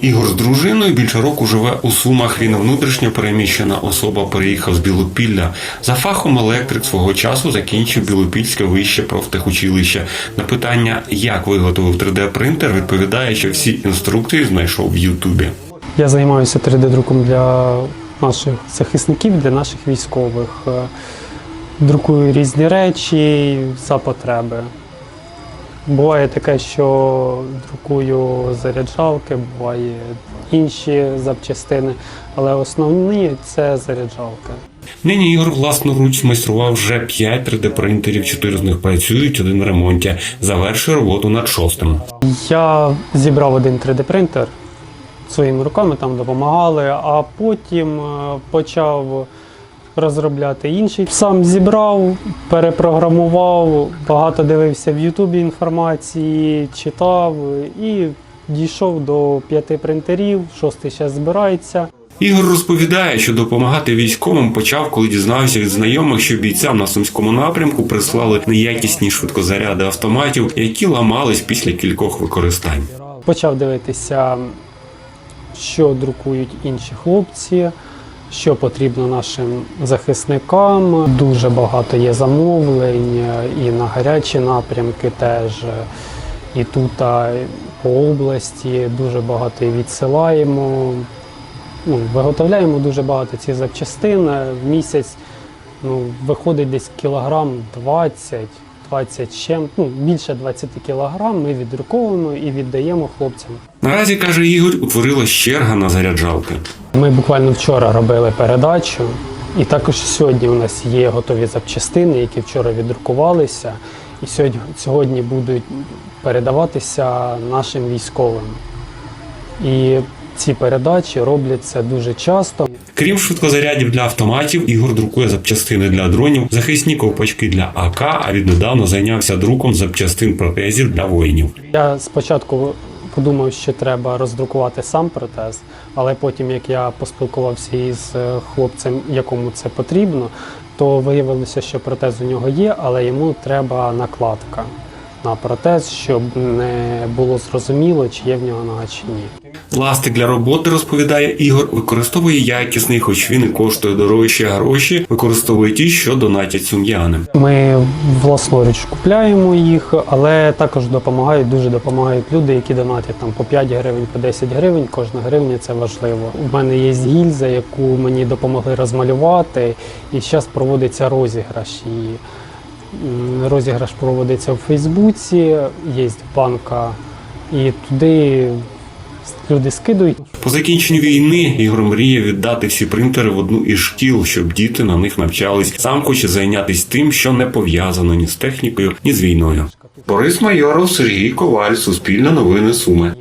Ігор з дружиною більше року живе у Сумах. Він внутрішньо переміщена особа. Переїхав з Білопілля. За фахом електрик свого часу закінчив Білопільське вище профтехучилище. На питання, як виготовив 3D-принтер, відповідає, що всі інструкції знайшов в Ютубі. Я займаюся 3D-друком для наших захисників, для наших військових. Друкую різні речі за потреби. Буває таке, що друкую заряджалки, буває інші запчастини, але основні це заряджалки. Нині Ігор власноруч змайстрував вже 5 3D-принтерів, 4 з них працюють, один в ремонті. Завершує роботу над шостим. Я зібрав один 3D-принтер своїми руками, там допомагали, а потім е, почав розробляти інший. Сам зібрав, перепрограмував, багато дивився в Ютубі інформації, читав і дійшов до п'яти принтерів, шостий зараз збирається. Ігор розповідає, що допомагати військовим почав, коли дізнався від знайомих, що бійцям на сумському напрямку прислали неякісні швидкозаряди автоматів, які ламались після кількох використань. Почав дивитися, що друкують інші хлопці, що потрібно нашим захисникам. Дуже багато є замовлень і на гарячі напрямки теж. І тут а, по області дуже багато відсилаємо. Ну, виготовляємо дуже багато цих запчастин. В місяць ну, виходить десь кілограм 20, 20 чим, ну, більше 20 кілограм ми віддруковуємо і віддаємо хлопцям. Наразі каже Ігор, утворилась черга на заряджалки. Ми буквально вчора робили передачу, і також сьогодні у нас є готові запчастини, які вчора віддрукувалися, і сьогодні, сьогодні будуть передаватися нашим військовим. І ці передачі робляться дуже часто. Крім швидкозарядів для автоматів, Ігор друкує запчастини для дронів, захисні ковпачки для АК, а віднедавна зайнявся друком запчастин протезів для воїнів. Я спочатку подумав, що треба роздрукувати сам протез, але потім, як я поспілкувався із е, хлопцем, якому це потрібно, то виявилося, що протез у нього є, але йому треба накладка на протез, щоб не було зрозуміло, чи є в нього нога чи ні. Пластик для роботи, розповідає Ігор, використовує якісний, хоч він і коштує дорожче гроші, використовує ті, що донатять сум'яни. Ми власноруч купляємо їх, але також допомагають, дуже допомагають люди, які донатять там по 5 гривень, по 10 гривень. Кожна гривня це важливо. У мене є гільза, яку мені допомогли розмалювати, і зараз проводиться розіграш її. Розіграш проводиться в Фейсбуці, є банка, і туди люди скидують. По закінченню війни Ігор мріє віддати всі принтери в одну із шкіл, щоб діти на них навчались. Сам хоче зайнятися тим, що не пов'язано ні з технікою, ні з війною. Борис Майоров, Сергій Коваль, Суспільне новини Суми.